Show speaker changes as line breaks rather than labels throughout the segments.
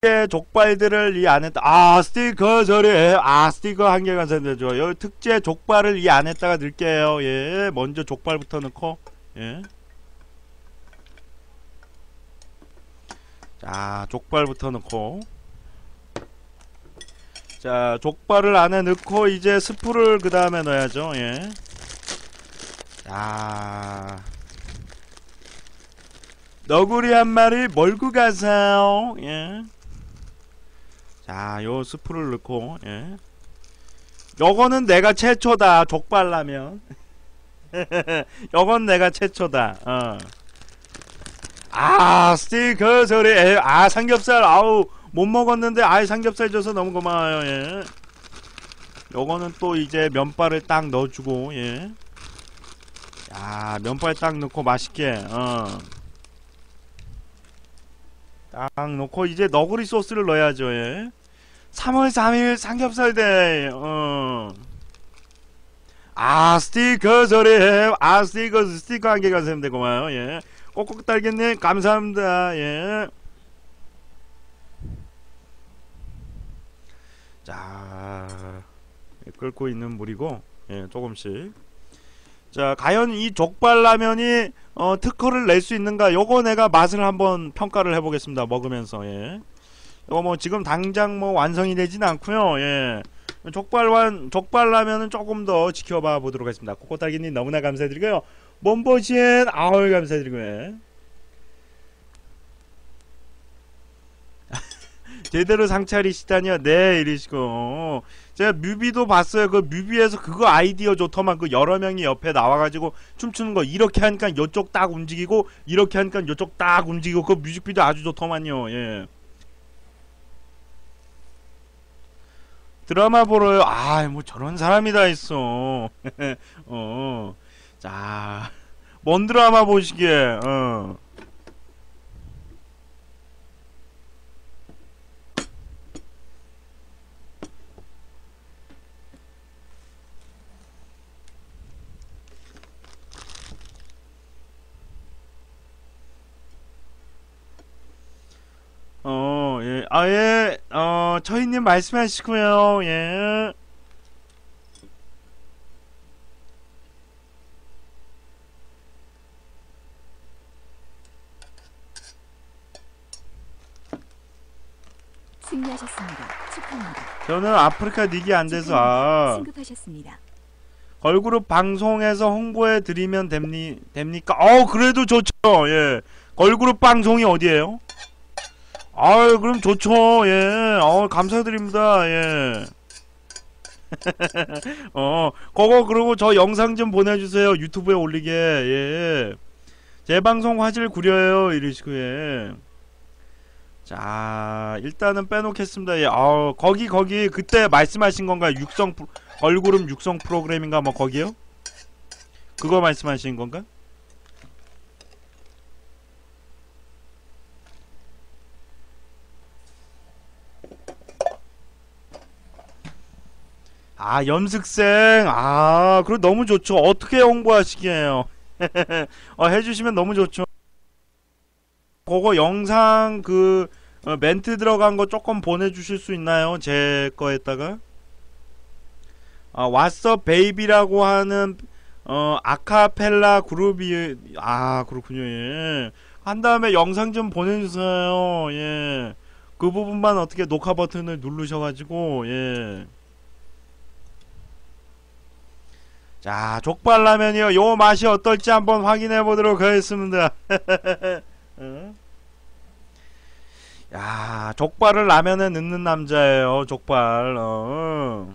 특제 족발들을 이 안에 아 스티커 저리 아 스티커 한 개가 생겨죠 여기 특제 족발을 이 안에다가 넣을게요. 예 먼저 족발부터 넣고 예. 자 족발부터 넣고. 자 족발을 안에 넣고 이제 스프를 그 다음에 넣어야죠. 예. 자. 너구리 한 마리 몰고 가세요. 예. 자, 요 스프를 넣고, 예. 요거는 내가 최초다, 족발라면. 요건 내가 최초다, 어. 아, 스티커 소리, 에, 아, 삼겹살, 아우, 못 먹었는데, 아이, 삼겹살 줘서 너무 고마워요, 예. 요거는 또 이제 면발을 딱 넣어주고, 예. 야, 면발 딱 넣고 맛있게, 어. 딱 넣고 이제 너구리 소스를 넣어야죠, 예. 3월 3일 삼겹살 데이, 어. 아, 스티커 소리, 아, 스티커, 스티커 한 개가 셈되 고마워요, 예. 꼭꼭 달겠네, 감사합니다, 예. 자, 끓고 있는 물이고, 예, 조금씩. 자, 과연 이 족발라면이 어, 특허를 낼 수 있는가? 요거 내가 맛을 한번 평가를 해보겠습니다. 먹으면서 예. 요거 뭐 지금 당장 뭐 완성이 되진 않고요. 예. 족발완 족발라면은 조금 더 지켜봐 보도록 하겠습니다. 코코딸기님 너무나 감사드리고요. 몸보신 아우 감사드리고요. 제대로 상차리시다니요. 네 이러시고 제가 뮤비도 봤어요. 그 뮤비에서 그거 아이디어 좋더만 그 여러 명이 옆에 나와가지고 춤추는 거 이렇게 하니까 요쪽 딱 움직이고 이렇게 하니까 요쪽 딱 움직이고 그 뮤직비디오 아주 좋더만요. 예. 드라마 보러요. 아, 뭐 저런 사람이 다 있어. 어. 자, 뭔 드라마 보시게. 어. 어, 예. 아, 예. 어, 저희님 말씀하시고요. 예.
승리하셨습니다. 축하합니다.
저는 아프리카 닉이 안 돼서 아,
승급하셨습니다.
걸그룹 방송에서 홍보해 드리면 됩니 됩니까? 어, 그래도 좋죠. 예. 걸그룹 방송이 어디예요? 아유, 그럼 좋죠. 예. 어, 감사드립니다. 예. 어, 그거 그리고 저 영상 좀 보내주세요. 유튜브에 올리게. 예. 재방송 화질 구려요. 이러시고 예. 자, 일단은 빼놓겠습니다. 예. 어, 거기 거기 그때 말씀하신 건가? 육성 걸그룹 육성 프로그램인가 뭐 거기요? 그거 말씀하신 건가? 아 염색생. 아 그럼 너무 좋죠. 어떻게 홍보하시게요? 어, 해주시면 너무 좋죠. 그거 영상 그 어, 멘트 들어간 거 조금 보내주실 수 있나요? 제 거에다가? 아 왓썹 베이비라고 하는 어 아카펠라 그룹이 아 그렇군요. 예. 한 다음에 영상 좀 보내주세요. 예 그 부분만 어떻게 녹화 버튼을 누르셔가지고 예 자, 족발라면이요. 요 맛이 어떨지 한번 확인해 보도록 하겠습니다. 어? 야, 족발을 라면에 넣는 남자예요. 족발. 어.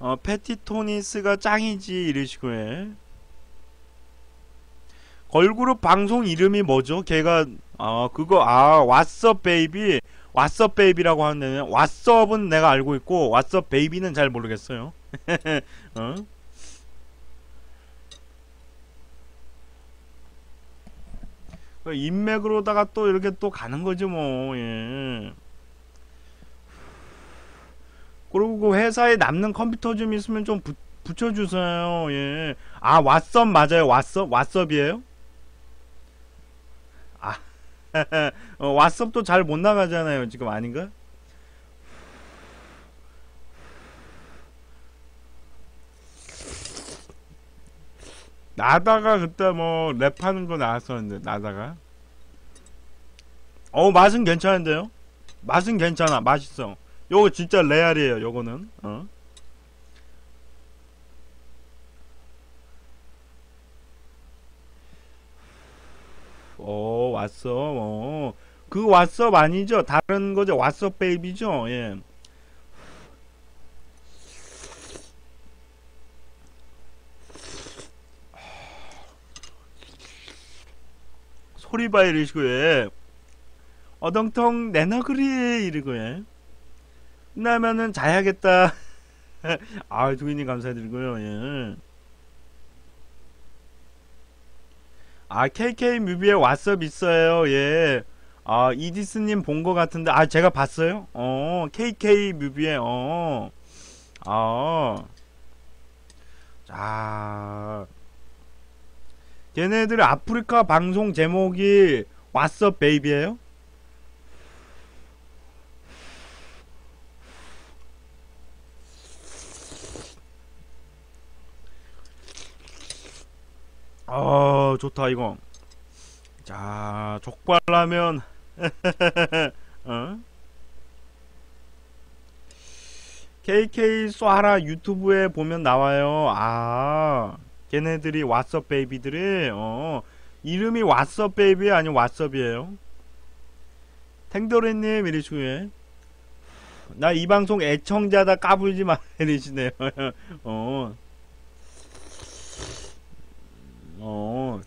어, 패티토니스가 짱이지 이러시고 해. 걸그룹 방송 이름이 뭐죠? 걔가 아 그거 아 왓썹 베이비 왓썹 베이비라고 하는데 왓썹은 내가 알고 있고 왓썹 베이비는 잘 모르겠어요. 어? 그 인맥으로다가 또 이렇게 또 가는 거지 뭐. 예. 그리고 그 회사에 남는 컴퓨터 좀 있으면 좀 부, 붙여주세요. 예. 아, 왓썹 맞아요. 왓썹? 왓썹이에요? 아, 어, 왓썹도 잘 못 나가잖아요. 지금 아닌가? 나다가 그때 뭐 랩하는 거 나왔었는데 나다가 어 맛은 괜찮은데요? 맛은 괜찮아 맛있어 요거 진짜 레알이에요 요거는 어 어, 왔어. 어. 그 왓썹 아니죠? 다른 거죠? 왓썹 베이비죠? 예. 소리 봐 이러시고 예. 어덩텅 내너그리 이러고 예. 끝나면은 자야겠다. 아, 두기님 감사드리고요. 예. 아, KK 뮤비에 왓썹 있어요. 예. 아, 이디스님 본거 같은데, 아, 제가 봤어요? 어, KK 뮤비에, 어. 아. 자. 걔네들 아프리카 방송 제목이 왓썹 베이비예요 어 좋다 이거. 자 족발라면. 어? KK 쏴라 유튜브에 보면 나와요. 아 걔네들이 왓썹 베이비들이? 어 이름이 왓썹 베이비 아니면 왓썹이에요? 탱도레님 이러시고요 나이 방송 애청자다 까불지 마 이러시네요. 어 어.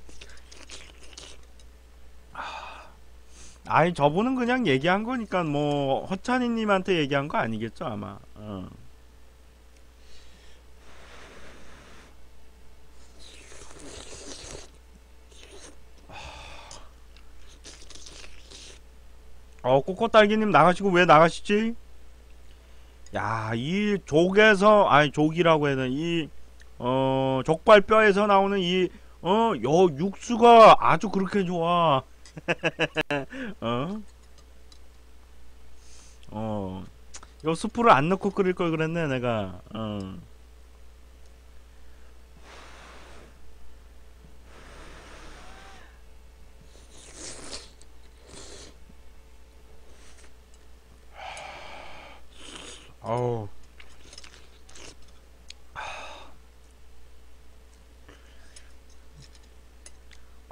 아이 저분은 그냥 얘기한 거니까 뭐 허찬이님한테 얘기한 거 아니겠죠 아마. 어. 어 꼬꼬딸기님 나가시고 왜 나가시지? 야 이 족에서 아니 족이라고 해야 되나 이 어, 족발뼈에서 나오는 이, 어, 요 육수가 아주 그렇게 좋아. 어? 어. 요 스프를 안 넣고 끓일 걸 그랬네, 내가. 어. 어우.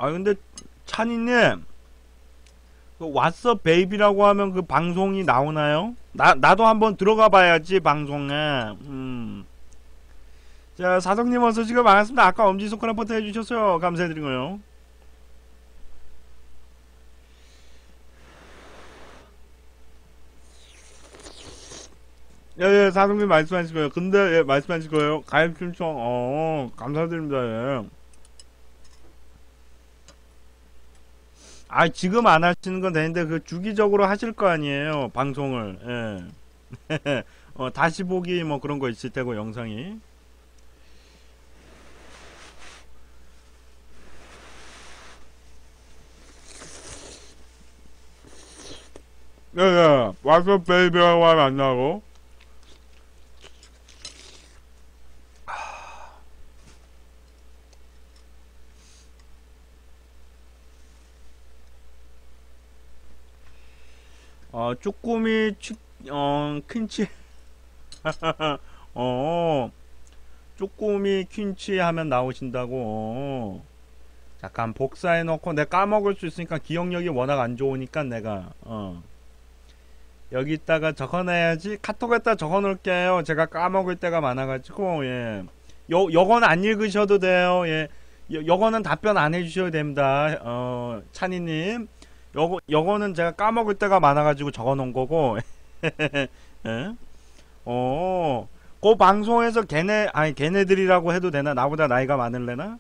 아 근데 찬이님 그 왓썹 베이비라고 하면 그 방송이 나오나요? 나 나도 한번 들어가 봐야지 방송에. 음. 자 사성님 어서 오시고 반갑습니다. 아까 엄지 손가락부터 해주셨어요. 감사드리고요. 예 예 사성님 말씀하시고요. 근데 예 말씀하시고요. 가입 신청 어 감사드립니다. 예. 아 지금 안 하시는 건 되는데 그 주기적으로 하실 거 아니에요 방송을. 예. 어, 다시 보기 뭐 그런 거 있을 테고 영상이. 네네 와서 베이비라고 하면 안 나고 어, 쪼꼬미 치, 어, 퀸치, 어, 쪼꼬미 퀸치 하면 나오신다고, 어. 잠깐 복사해 놓고 내가 까먹을 수 있으니까 기억력이 워낙 안 좋으니까 내가, 어. 여기다가 적어놔야지. 카톡에다 적어 놓을게요. 제가 까먹을 때가 많아가지고, 예. 요, 요건 안 읽으셔도 돼요. 예. 요, 요거는 답변 안 해주셔도 됩니다. 어, 찬이님. 요거 요거는 제가 까먹을 때가 많아가지고 적어놓은 거고 예? 어, 그 방송에서 걔네 아니 걔네들이라고 해도 되나 나보다 나이가 많을래나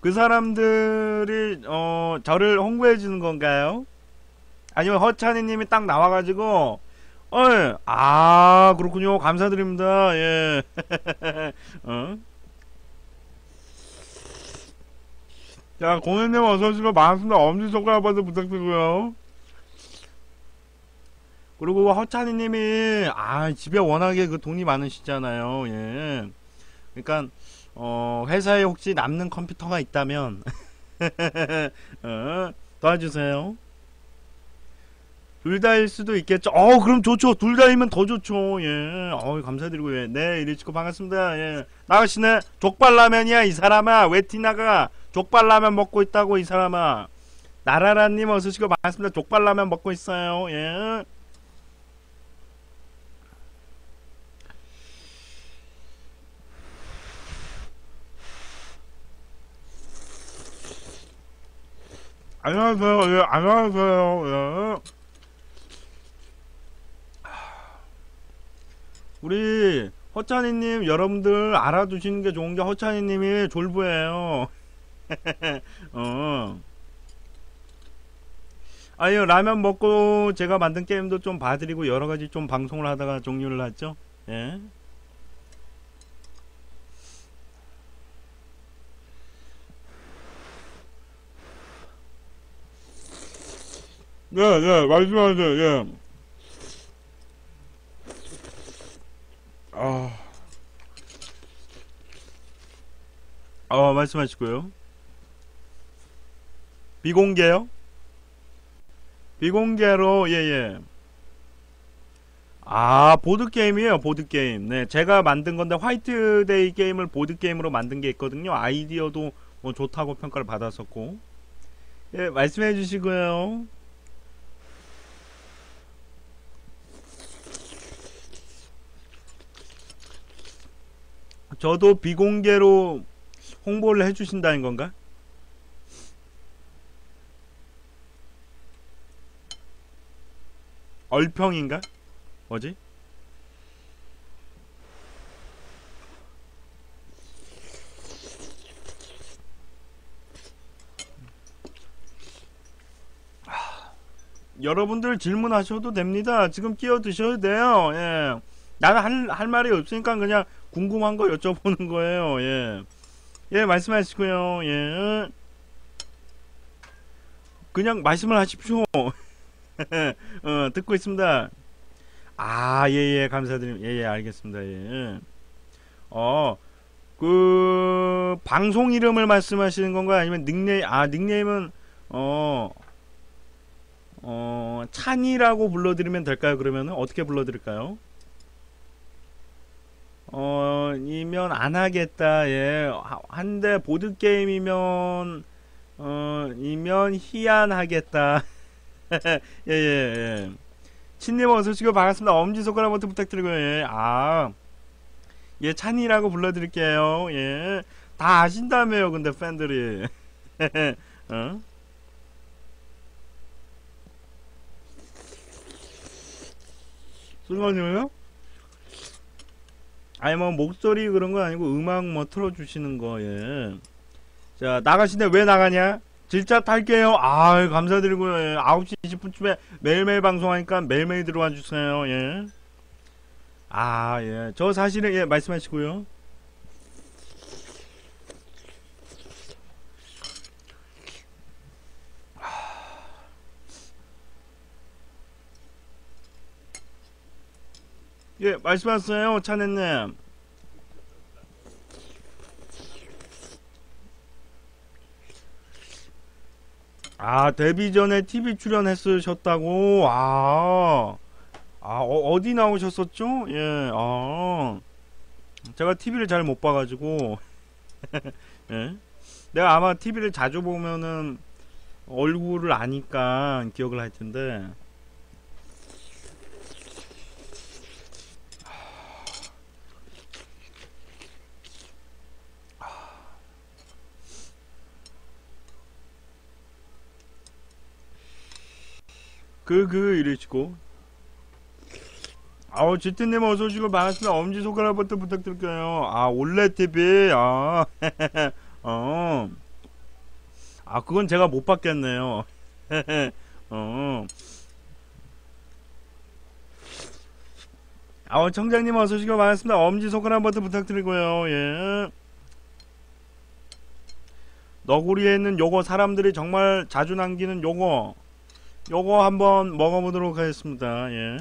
그 사람들이 어 저를 홍보해 주는 건가요? 아니면 허찬이님이 딱 나와가지고 어, 예. 아, 그렇군요. 감사드립니다. 예. 어? 자, 공연님 어서오시고 반갑습니다. 엄지손가락 버튼 부탁드리고요. 그리고 허찬이님이 아 집에 워낙에 그 돈이 많으시잖아요. 예. 그러니까 어 회사에 혹시 남는 컴퓨터가 있다면 어, 도와주세요. 둘 다일 수도 있겠죠. 어 그럼 좋죠. 둘 다이면 더 좋죠. 예. 어 감사드리고 예. 네 이리치고 반갑습니다. 예. 나가시네. 족발라면이야 이 사람아. 왜 티나가? 족발라면 먹고 있다고 이 사람아. 나라라님 어서시고 반갑습니다. 족발라면 먹고 있어요. 예. 안녕하세요. 예, 안녕하세요. 예. 우리 허찬이님 여러분들 알아두시는 게 좋은 게 허찬이님이 졸부예요. 어. 아유 라면 먹고 제가 만든 게임도 좀 봐드리고 여러 가지 좀 방송을 하다가 종료를 했죠. 예. 네, 네, 말씀하세요, 예. 말씀하시고요. 비공개요? 비공개로, 예, 예. 아, 보드게임이에요, 보드게임. 네, 제가 만든 건데, 화이트데이 게임을 보드게임으로 만든 게 있거든요. 아이디어도 뭐 좋다고 평가를 받았었고. 예, 말씀해 주시고요. 저도 비공개로 홍보를 해주신다는 건가? 얼평인가? 뭐지? 여러분들 질문하셔도 됩니다. 지금 끼어 드셔도 돼요. 예. 나는 할, 할 말이 없으니까 그냥 궁금한 거 여쭤보는 거예요. 예. 예, 말씀하시고요. 예. 그냥 말씀을 하십시오. 어, 듣고 있습니다. 아, 예, 예, 감사드립니다. 예, 예, 알겠습니다. 예. 어, 그, 방송 이름을 말씀하시는 건가요? 아니면 닉네임, 아, 닉네임은, 어, 어, 찬이라고 불러드리면 될까요? 그러면 어떻게 불러드릴까요? 어, 이면 안 하겠다. 예. 한데 보드 게임이면 어, 이면 희한하겠다. 예, 예, 예. 친님 어서 오시고 반갑습니다. 엄지손가락 버튼 부탁드리고요. 예. 아. 예, 찬이라고 불러 드릴게요. 예. 다 아신다며요. 근데 팬들이. 어? 순간이요? 아니 뭐 목소리 그런 거 아니고 음악 뭐 틀어주시는 거 예. 자 나가시네 왜 나가냐? 진짜 탈게요. 아 감사드리고요. 예. 9시 20분쯤에 매일매일 방송하니까 매일매일 들어와 주세요. 예. 아 예. 저 사실은 예 말씀하시고요. 예, 말씀하세요, 차내님. 아, 데뷔 전에 TV 출연했으셨다고? 아, 아, 어, 디 나오셨었죠? 예, 아. 제가 TV를 잘 못 봐가지고. 예. 내가 아마 TV를 자주 보면은 얼굴을 아니까 기억을 할 텐데. 그, 그, 이러시고. 아우, 지트님 어서오시고 반갑습니다. 엄지손가락부터 부탁드릴게요. 아, 올레TV, 아, 어. 아, 그건 제가 못 받겠네요. 어. 아, 청장님 어서 오시고 반갑습니다. 엄지 손가락 버튼 부탁드리고요. 예. 너구리에 있는 요거 사람들이 정말 자주 남기는 요거 요거 한번 먹어보도록 하겠습니다. 예.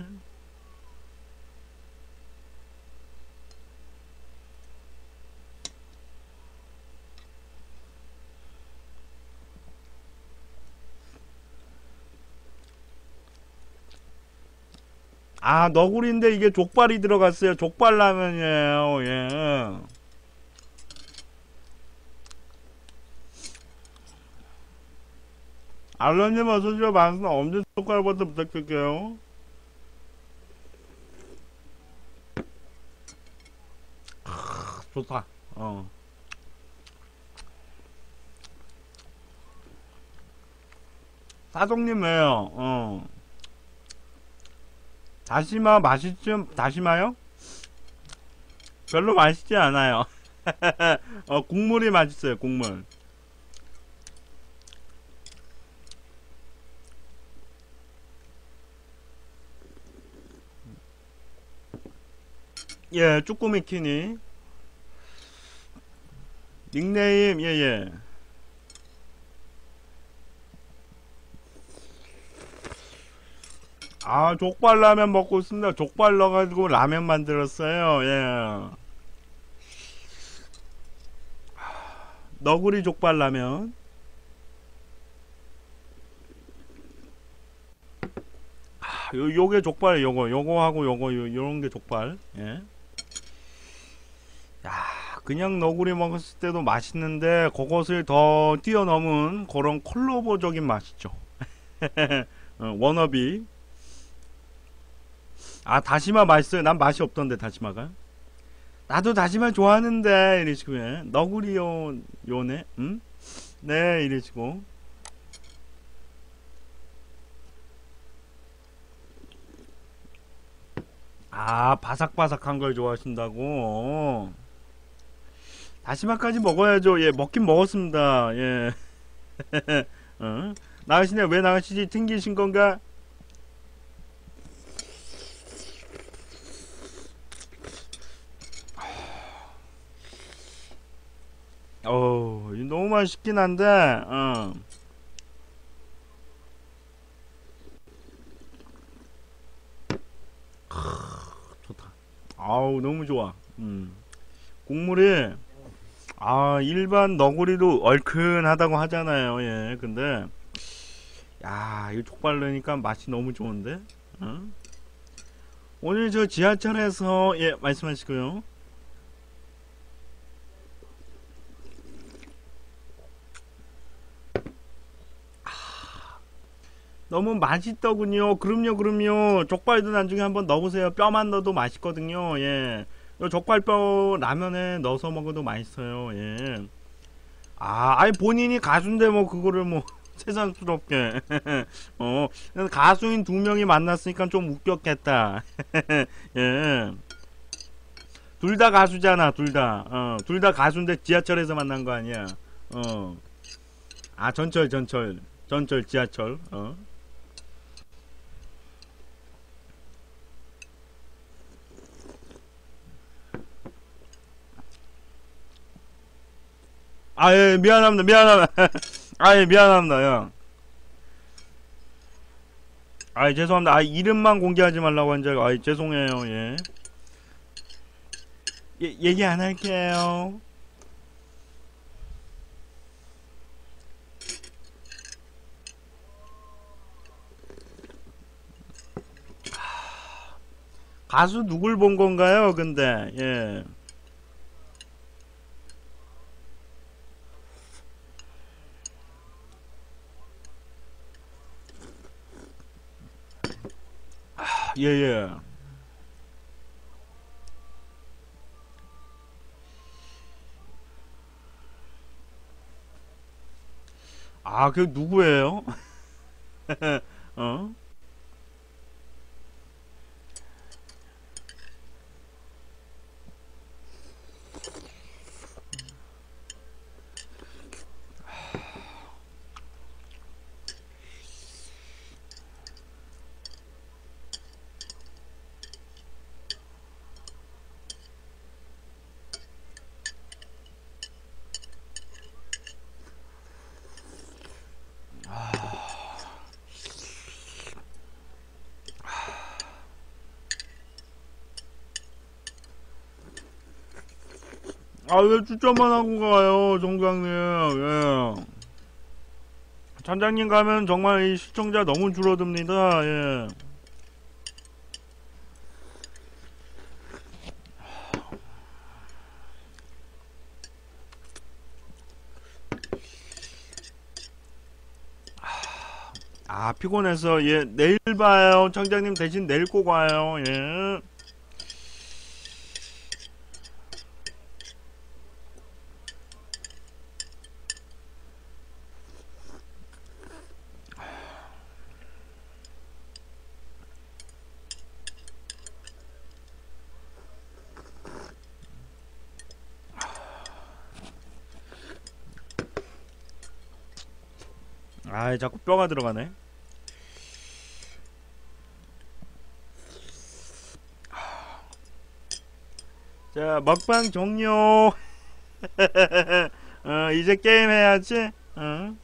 아 너구리인데 이게 족발이 들어갔어요. 족발 라면이에요. 예. 알런님 어서오세요. 반갑습니다. 엄지 손가락 버튼 부탁드릴게요. 아, 좋다. 어. 사동님 왜요? 어. 다시마 맛있지? 다시마요? 별로 맛있지 않아요. 어, 국물이 맛있어요, 국물. 예, 쭈꾸미 키니. 닉네임, 예, 예. 아, 족발 라면 먹고 있습니다. 족발 넣어가지고 라면 만들었어요. 예. 너구리 족발 라면. 아, 요, 요게 족발, 요거, 요거 하고 요거, 요, 요런 게 족발. 예. 야, 그냥 너구리 먹었을 때도 맛있는데, 그것을 더 뛰어넘은 그런 콜로보적인 맛이죠. 어, 워너비. 아 다시마 맛있어요. 난 맛이 없던데 다시마가. 나도 다시마 좋아하는데 이러시고 예. 너구리 요 요네. 음? 네 이러시고. 아 바삭바삭한 걸 좋아하신다고. 다시마까지 먹어야죠. 예 먹긴 먹었습니다. 예. 어? 나가시네 왜 나가시지 튕기신 건가? 어, 이 너무 맛있긴 한데, 어. 크, 좋다. 아우, 너무 좋아. 음. 국물이, 아, 일반 너구리도 얼큰하다고 하잖아요. 예, 근데, 야, 이거 족발 넣으니까 맛이 너무 좋은데? 어? 오늘 저 지하철에서, 예, 말씀하시고요. 너무 맛있더군요. 그럼요, 그럼요. 족발도 나중에 한번 넣어보세요. 뼈만 넣어도 맛있거든요. 예. 요 족발뼈 라면에 넣어서 먹어도 맛있어요. 예. 아, 아니 본인이 가수인데 뭐 그거를 뭐 세상스럽게. 어, 가수인 두 명이 만났으니까 좀 웃겼겠다. 예. 둘 다 가수잖아, 둘 다. 어, 둘 다 가수인데 지하철에서 만난 거 아니야. 어. 아, 전철, 전철. 전철, 지하철. 어. 아, 예, 미안합니다, 미안합니다. 아, 예, 미안합니다, 형. 아, 예, 죄송합니다. 아, 이름만 공개하지 말라고 한 적, 아, 예, 죄송해요, 예. 예, 얘기 안 할게요. 가수 누굴 본 건가요, 근데, 예. 예, 예. 아, 그 누구예요? 어? 아 왜 추천만 하고 가요 정장님 예. 천장님 가면 정말 이 시청자 너무 줄어듭니다 예. 아 피곤해서 예 내일 봐요 청장님 대신 내일 꼭 와요 예. 아 자꾸 뼈가 들어가네. 자 먹방 종료. 어 이제 게임 해야지. 어.